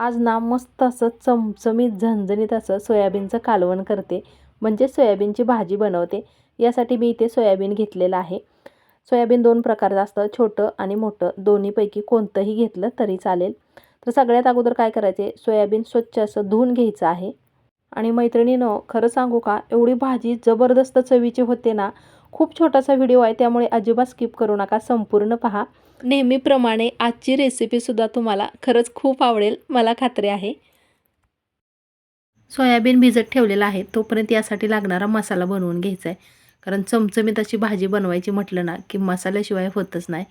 आज ना मस्त असं चमचमीत झणझणीत असं सोयाबीनचं कालवण करते. म्हणजे सोयाबीनची भाजी बनवते. यासाठी मी इथे सोयाबीन घेतलेलं आहे. सोयाबीन दोन प्रकारचं असतं छोटं आणि मोठं. दोन्हीपैकी कोणतंही घेतलं तरी चालेल. तर सगळ्यात अगोदर काय करायचे? सोयाबीन स्वच्छ असं धुवून घ्यायचं आहे. आणि मैत्रिणीनं खरं सांगू का? एवढी भाजी जबरदस्त चवीची होते ना. खूप छोटासा व्हिडिओ आहे त्यामुळे अजिबात स्किप करू नका. संपूर्ण पहा. नेहमीप्रमाणे आजची रेसिपीसुद्धा तुम्हाला खरंच खूप आवडेल मला खात्री आहे. सोयाबीन भिजत ठेवलेला आहे तोपर्यंत यासाठी लागणारा मसाला बनवून घ्यायचा आहे कारण चमचमीत अशी भाजी बनवायची म्हटलं ना की मसाल्याशिवाय होतच नाही.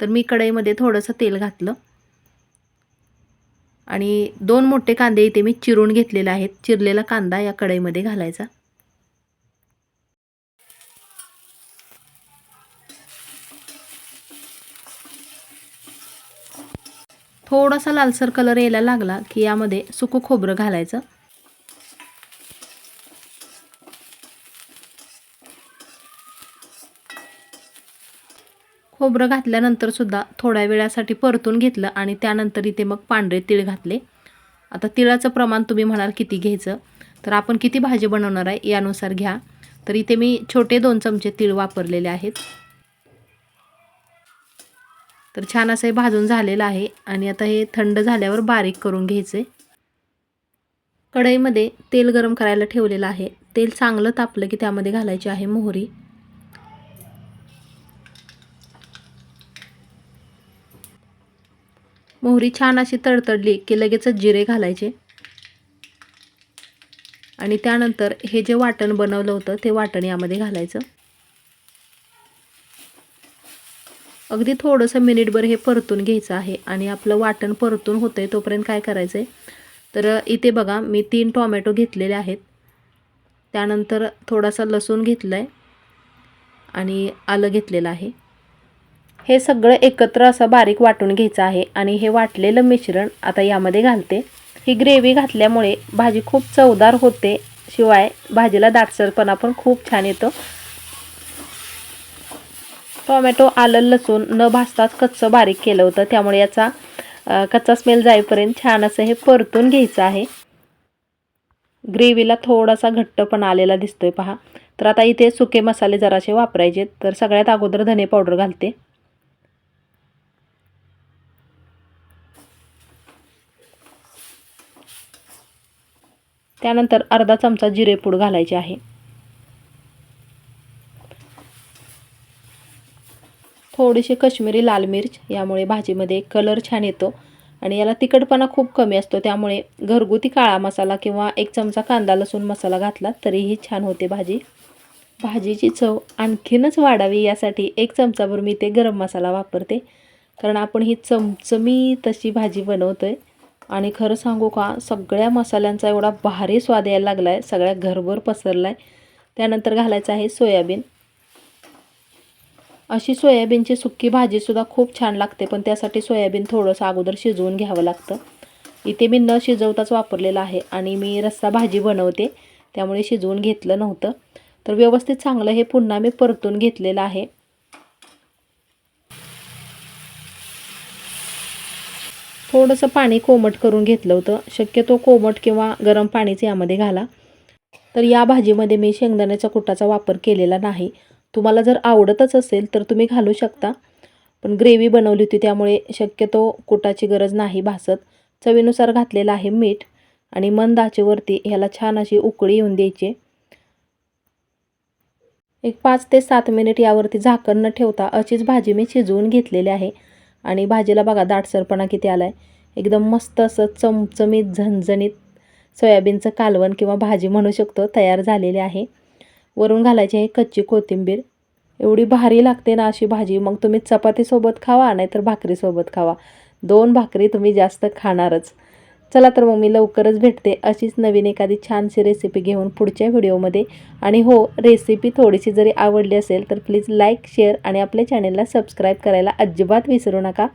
तर मी कढईमध्ये थोडंसं तेल घातलं. आणि दोन मोठे कांदे इथे मी चिरून घेतलेले आहेत. चिरलेला कांदा या कढईमध्ये घालायचा. थोडासा लालसर कलर यायला लागला की यामध्ये सुकं खोबरं घालायचं. खोबरं घातल्यानंतर सुद्धा थोड्या वेळासाठी परतून घेतलं आणि त्यानंतर इथे मग पांढरे तीळ घातले. आता तिळाचं प्रमाण तुम्ही म्हणाल किती घ्यायचं तर आपण किती भाजी बनवणार आहे यानुसार घ्या. तर इथे मी छोटे दोन चमचे तीळ वापरलेले आहेत. तर छान असं हे भाजून झालेलं आहे. आणि आता हे थंड झाल्यावर बारीक करून घ्यायचे. कढईमध्ये तेल गरम करायला ठेवलेलं आहे. तेल चांगलं तापलं की त्यामध्ये घालायची आहे मोहरी. मोहरी छान अशी तडतडली की लगेचच जिरे घालायचे. आणि त्यानंतर हे जे वाटण बनवलं होतं ते वाटण यामध्ये घालायचं. अगदी थोडंसं मिनिटभर हे परतून घ्यायचं आहे आणि आपलं वाटण परतून होतं आहे तोपर्यंत काय करायचं आहे तर इथे बघा मी तीन टॉमॅटो घेतलेले आहेत. त्यानंतर थोडासा लसूण घेतला आहे आणि आलं घेतलेलं आहे. हे सगळं एकत्र असं बारीक वाटून घ्यायचं आहे आणि हे वाटलेलं मिश्रण आता यामध्ये घालते. ही ग्रेव्ही घातल्यामुळे भाजी खूप चवदार होते. शिवाय भाजीला दाटसरपणा पण खूप छान येतो. टोमॅटो आलं लसूण न भाजताच कच्चं बारीक केलं होतं. त्यामुळे याचा कच्चा स्मेल जाईपर्यंत छान असं हे परतून घ्यायचं आहे. ग्रेव्हीला थोडासा घट्टपणा आलेला दिसतोय पहा. तर आता इथे सुके मसाले जरासे वापरायचे. तर सगळ्यात अगोदर धने पावडर घालते. त्यानंतर अर्धा चमचा जिरेपूड घालायचे आहे. थोडीशी कश्मीरी लाल मिर्च यामुळे भाजीमध्ये कलर छान येतो. आणि याला तिखटपणा खूप कमी असतो त्यामुळे घरगुती काळा मसाला किंवा एक चमचा कांदा लसूण मसाला घातला तरीही छान होते भाजी. भाजीची चव आणखीनच वाढावी यासाठी एक चमचाभर मी ते गरम मसाला वापरते. कारण आपण ही चमचमी तशी भाजी बनवतो आहे आणि खरं सांगू का सगळ्या मसाल्यांचा एवढा भारी स्वाद यायला लागला आहे सगळ्या घरभर पसरला आहे त्यानंतर घालायचं आहे सोयाबीन. अशी सोयाबीनची सुक्की भाजीसुद्धा खूप छान लागते पण त्यासाठी सोयाबीन थोडंसं अगोदर शिजवून घ्यावं लागतं. इथे मी न शिजवताच वापरलेलं आहे आणि मी रस्सा भाजी बनवते त्यामुळे शिजवून घेतलं नव्हतं. तर व्यवस्थित चांगलं हे पुन्हा मी परतून घेतलेलं आहे. थोडंसं पाणी कोमट करून घेतलं होतं. शक्यतो कोमट किंवा गरम पाणीच यामध्ये घाला. तर या भाजीमध्ये मी शेंगदाण्याच्या कुटाचा वापर केलेला नाही. तुम्हाला जर आवडतच असेल तर तुम्ही घालू शकता. पण ग्रेव्ही बनवली होती त्यामुळे शक्यतो कुटाची गरज नाही भासत. चवीनुसार घातलेलं आहे मीठ आणि मंद आचेवरती ह्याला छान अशी उकळी येऊन द्यायची. एक पाच ते सात मिनिट यावरती झाकण न ठेवता अशीच भाजी मी शिजवून घेतलेली आहे. आणि भाजीला बघा दाटसरपणा किती आला आहे एकदम मस्त असं चमचमीत झणझणीत सोयाबीनचं कालवण किंवा भाजी म्हणू शकतो तयार झालेली आहे. वरून घालायची आहे कच्ची कोथिंबीर. एवढी भारी लागते ना अशी भाजी. मग तुम्ही चपातीसोबत खावा नाहीतर भाकरीसोबत खावा. दोन भाकरी तुम्ही जास्त खाणारच. चला तर मग मी लवकरच भेटते अशीच नवीन एखादी छानशी रेसिपी घेऊन पुढच्या व्हिडिओमध्ये. आणि हो रेसिपी थोडीशी जरी आवडली असेल तर प्लीज लाईक शेअर आणि आपल्या चॅनेलला सबस्क्राईब करायला अजिबात विसरू नका.